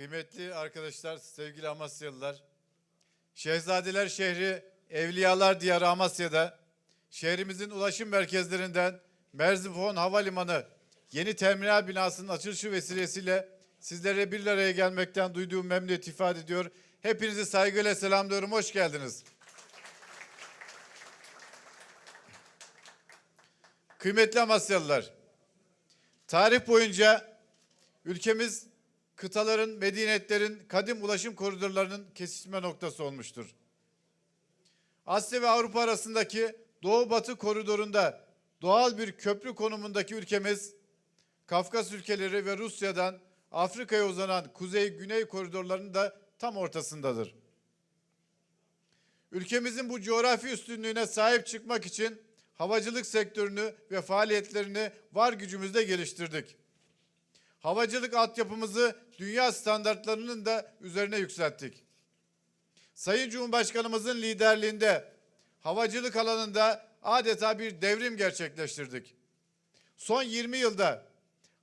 Kıymetli arkadaşlar, sevgili Amasyalılar, Şehzadeler şehri, Evliyalar Diyarı Amasya'da, şehrimizin ulaşım merkezlerinden Merzifon Havalimanı yeni terminal binasının açılışı vesilesiyle sizlere bir araya gelmekten duyduğum memnuniyet ifade ediyor. Hepinizi saygıyla selamlıyorum, hoş geldiniz. Kıymetli Amasyalılar, tarih boyunca ülkemiz kıtaların, medeniyetlerin, kadim ulaşım koridorlarının kesişme noktası olmuştur. Asya ve Avrupa arasındaki Doğu-Batı koridorunda doğal bir köprü konumundaki ülkemiz, Kafkas ülkeleri ve Rusya'dan Afrika'ya uzanan kuzey-güney koridorlarının da tam ortasındadır. Ülkemizin bu coğrafi üstünlüğüne sahip çıkmak için havacılık sektörünü ve faaliyetlerini var gücümüzle geliştirdik. Havacılık altyapımızı dünya standartlarının da üzerine yükselttik. Sayın Cumhurbaşkanımızın liderliğinde havacılık alanında adeta bir devrim gerçekleştirdik. Son 20 yılda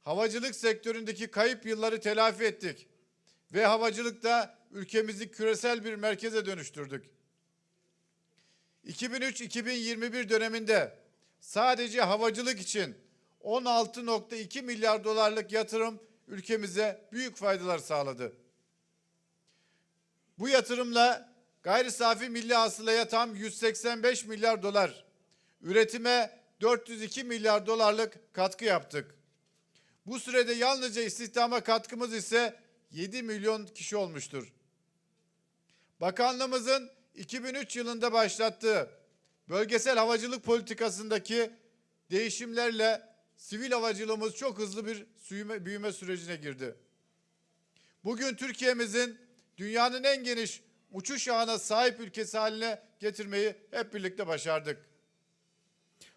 havacılık sektöründeki kayıp yılları telafi ettik ve havacılıkta ülkemizi küresel bir merkeze dönüştürdük. 2003-2021 döneminde sadece havacılık için 16.2 milyar dolarlık yatırım ülkemize büyük faydalar sağladı. Bu yatırımla gayri safi milli hasılaya tam 185 milyar dolar, üretime 402 milyar dolarlık katkı yaptık. Bu sürede yalnızca istihdama katkımız ise 7 milyon kişi olmuştur. Bakanlığımızın 2003 yılında başlattığı bölgesel havacılık politikasındaki değişimlerle sivil havacılığımız çok hızlı bir büyüme, büyüme sürecine girdi. Bugün Türkiye'mizin dünyanın en geniş uçuş ağına sahip ülkesi haline getirmeyi hep birlikte başardık.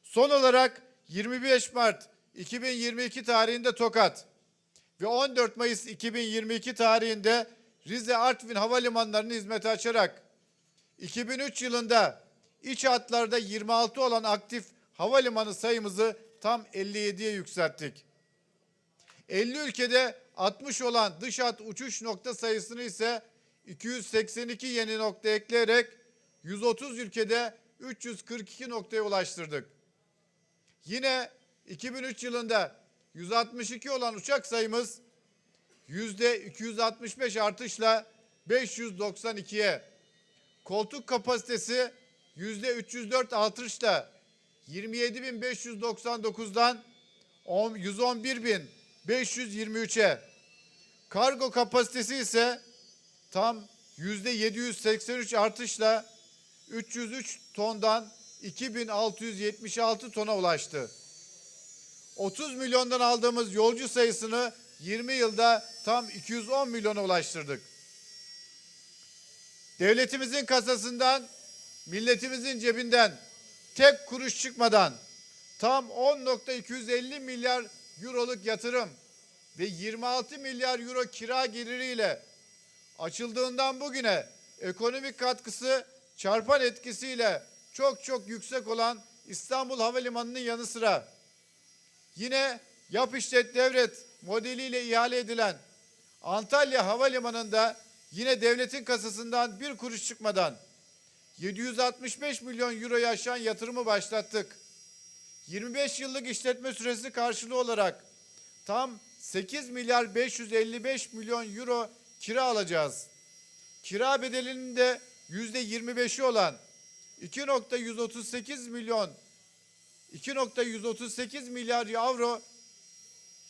Son olarak 25 Mart 2022 tarihinde Tokat ve 14 Mayıs 2022 tarihinde Rize Artvin havalimanlarını hizmete açarak 2003 yılında iç hatlarda 26 olan aktif havalimanı sayımızı tam 57'ye yükselttik. 50 ülkede 60 olan dış hat uçuş nokta sayısını ise 282 yeni nokta ekleyerek 130 ülkede 342 noktaya ulaştırdık. Yine 2003 yılında 162 olan uçak sayımız yüzde 265 artışla 592'ye, koltuk kapasitesi yüzde 304 artışla 27.599'dan 111.523'e, kargo kapasitesi ise tam yüzde 783 artışla 303 tondan 2676 tona ulaştı. 30 milyondan aldığımız yolcu sayısını 20 yılda tam 210 milyona ulaştırdık. Devletimizin kasasından, milletimizin cebinden tek kuruş çıkmadan tam 10.250 milyar euroluk yatırım ve 26 milyar euro kira geliriyle açıldığından bugüne ekonomik katkısı çarpan etkisiyle çok çok yüksek olan İstanbul Havalimanı'nın yanı sıra yine yap işlet devret modeliyle ihale edilen Antalya Havalimanı'nda yine devletin kasasından bir kuruş çıkmadan 765 milyon euroyu aşan yatırımı başlattık. 25 yıllık işletme süresi karşılığı olarak tam 8 milyar 555 milyon euro kira alacağız. Kira bedelinin de yüzde 25'i olan 2.138 milyon 2.138 milyar avro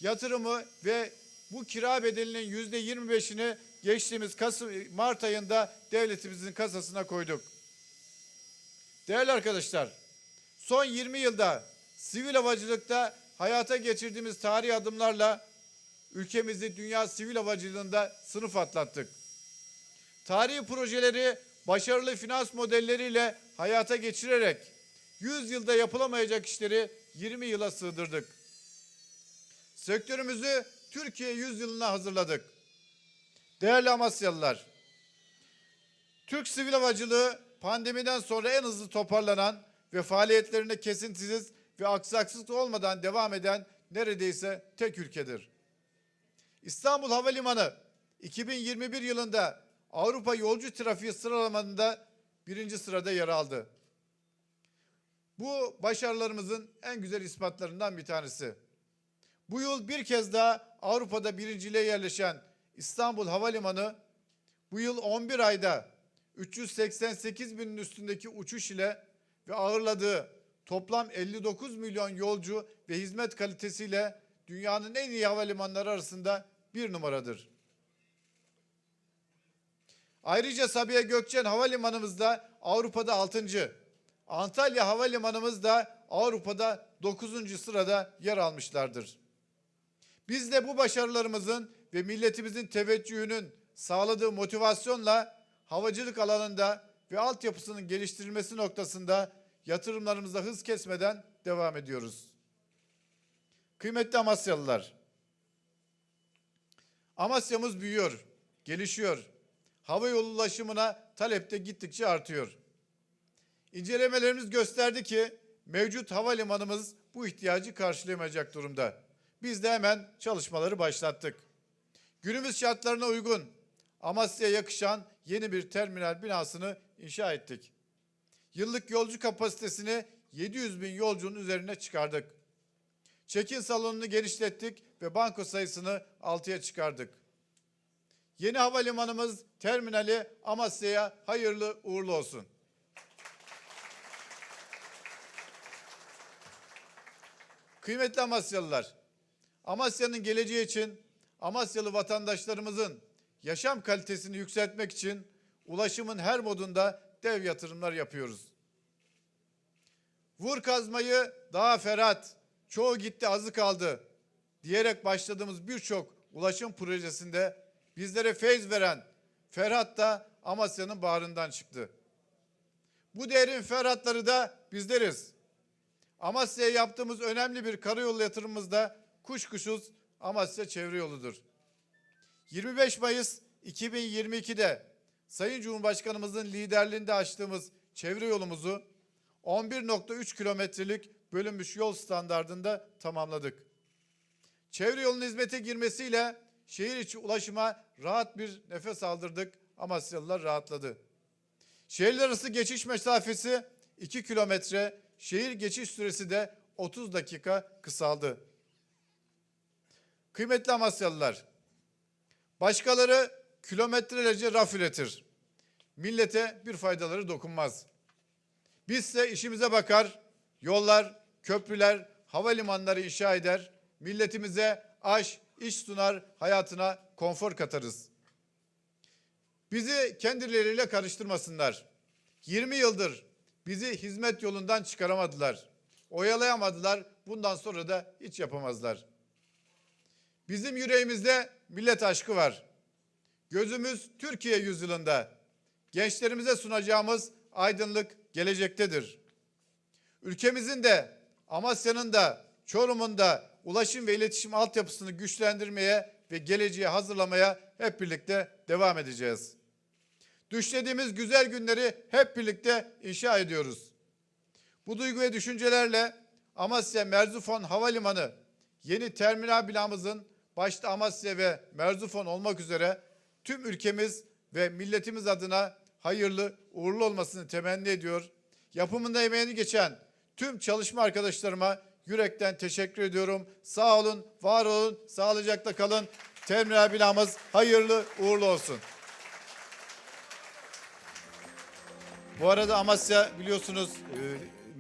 yatırımı ve bu kira bedelinin yüzde 25'ini geçtiğimiz Kasım, Mart ayında devletimizin kasasına koyduk. Değerli arkadaşlar, son 20 yılda sivil havacılıkta hayata geçirdiğimiz tarihi adımlarla ülkemizi dünya sivil havacılığında sınıf atlattık. Tarihi projeleri başarılı finans modelleriyle hayata geçirerek 100 yılda yapılamayacak işleri 20 yıla sığdırdık. Sektörümüzü Türkiye 100 yılına hazırladık. Değerli Amasyalılar, Türk sivil havacılığı pandemiden sonra en hızlı toparlanan ve faaliyetlerine kesintisiz ve aksaksız olmadan devam eden neredeyse tek ülkedir. İstanbul Havalimanı 2021 yılında Avrupa yolcu trafiği sıralamasında birinci sırada yer aldı. Bu başarılarımızın en güzel ispatlarından bir tanesi. Bu yıl bir kez daha Avrupa'da birinciliğe yerleşen İstanbul Havalimanı bu yıl 11 ayda 388 binin üstündeki uçuş ile ve ağırladığı toplam 59 milyon yolcu ve hizmet kalitesiyle dünyanın en iyi havalimanları arasında bir numaradır. Ayrıca Sabiha Gökçen Havalimanımızda Avrupa'da 6. Antalya Havalimanımız da Avrupa'da 9. sırada yer almışlardır. Biz de bu başarılarımızın ve milletimizin teveccühünün sağladığı motivasyonla havacılık alanında ve altyapısının geliştirilmesi noktasında yatırımlarımıza hız kesmeden devam ediyoruz. Kıymetli Amasyalılar, Amasya'mız büyüyor, gelişiyor. Hava yolu ulaşımına talep de gittikçe artıyor. İncelemelerimiz gösterdi ki mevcut havalimanımız bu ihtiyacı karşılayamayacak durumda. Biz de hemen çalışmaları başlattık. Günümüz şartlarına uygun Amasya'ya yakışan yeni bir terminal binasını inşa ettik. Yıllık yolcu kapasitesini 700 bin yolcunun üzerine çıkardık. Çekin salonunu genişlettik ve banko sayısını 6'ya çıkardık. Yeni havalimanımız terminali Amasya'ya hayırlı uğurlu olsun. Kıymetli Amasyalılar, Amasya'nın geleceği için Amasyalı vatandaşlarımızın yaşam kalitesini yükseltmek için ulaşımın her modunda dev yatırımlar yapıyoruz. Vur kazmayı daha ferhat, çoğu gitti azı kaldı diyerek başladığımız birçok ulaşım projesinde bizlere feyz veren Ferhat da Amasya'nın bağrından çıktı. Bu değerin Ferhatları da bizleriz. Amasya'ya yaptığımız önemli bir karayolu yatırımımız da kuşkusuz Amasya Çevre Yolu'dur. 25 Mayıs 2022'de Sayın Cumhurbaşkanımızın liderliğinde açtığımız çevre yolumuzu 11.3 kilometrelik bölünmüş yol standardında tamamladık. Çevre yolunun hizmete girmesiyle şehir içi ulaşıma rahat bir nefes aldırdık. Amasyalılar rahatladı. Şehirler arası geçiş mesafesi 2 kilometre, şehir geçiş süresi de 30 dakika kısaldı. Kıymetli Amasyalılar, başkaları kilometrelerce raf üretir. Millete bir faydaları dokunmaz. Bizse işimize bakar, yollar, köprüler, havalimanları inşa eder, milletimize aş, iş sunar, hayatına konfor katarız. Bizi kendileriyle karıştırmasınlar. 20 yıldır bizi hizmet yolundan çıkaramadılar. Oyalayamadılar. Bundan sonra da hiç yapamazlar. Bizim yüreğimizde millet aşkı var. Gözümüz Türkiye yüzyılında. Gençlerimize sunacağımız aydınlık gelecektedir. Ülkemizin de Amasya'nın da Çorum'un da ulaşım ve iletişim altyapısını güçlendirmeye ve geleceğe hazırlamaya hep birlikte devam edeceğiz. Düşlediğimiz güzel günleri hep birlikte inşa ediyoruz. Bu duygu ve düşüncelerle Amasya Merzufon Havalimanı yeni terminal binamızın başta Amasya ve Merzufon olmak üzere tüm ülkemiz ve milletimiz adına hayırlı uğurlu olmasını temenni ediyor. Yapımında emeğini geçen tüm çalışma arkadaşlarıma yürekten teşekkür ediyorum. Sağ olun, var olun, sağlıcakla kalın. Terminal binamız hayırlı uğurlu olsun. Bu arada Amasya biliyorsunuz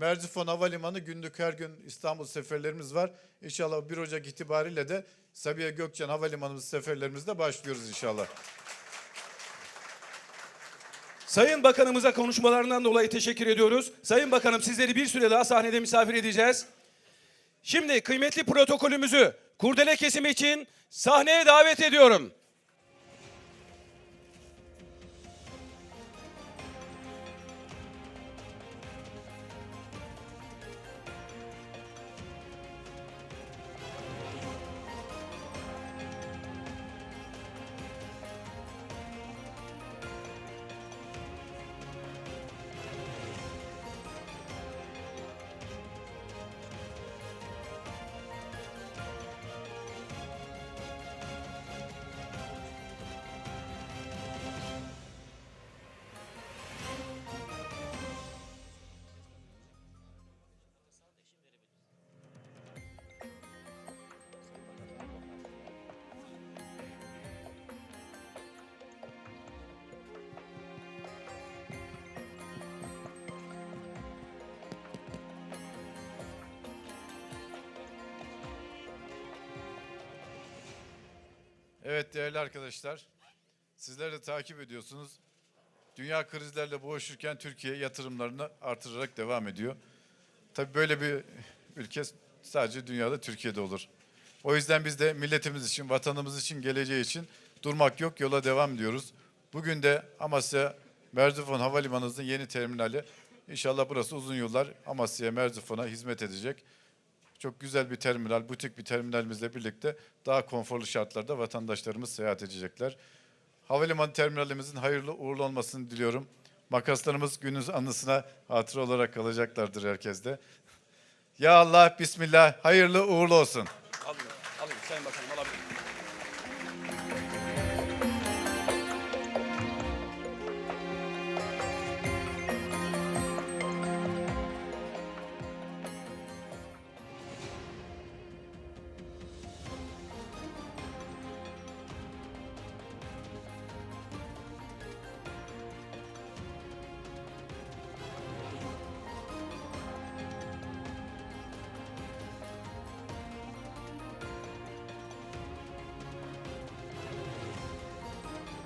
Merzifon Havalimanı günlük her gün İstanbul seferlerimiz var. İnşallah 1 Ocak itibariyle de Sabiha Gökçen Havalimanımız seferlerimizde başlıyoruz inşallah. Sayın Bakanımıza konuşmalarından dolayı teşekkür ediyoruz. Sayın Bakanım sizleri bir süre daha sahnede misafir edeceğiz. Şimdi kıymetli protokolümüzü kurdele kesimi için sahneye davet ediyorum. Evet değerli arkadaşlar, sizler de takip ediyorsunuz. Dünya krizlerle boğuşurken Türkiye yatırımlarını artırarak devam ediyor. Tabii böyle bir ülke sadece dünyada Türkiye'de olur. O yüzden biz de milletimiz için, vatanımız için, geleceği için durmak yok, yola devam diyoruz. Bugün de Amasya Merzifon Havalimanı'nın yeni terminali. İnşallah burası uzun yıllar Amasya'ya, Merzifon'a hizmet edecek. Çok güzel bir terminal, butik bir terminalimizle birlikte daha konforlu şartlarda vatandaşlarımız seyahat edecekler. Havalimanı terminalimizin hayırlı uğurlu olmasını diliyorum. Makaslarımız günün anısına hatıra olarak kalacaklardır herkeste. Ya Allah, Bismillah, hayırlı uğurlu olsun.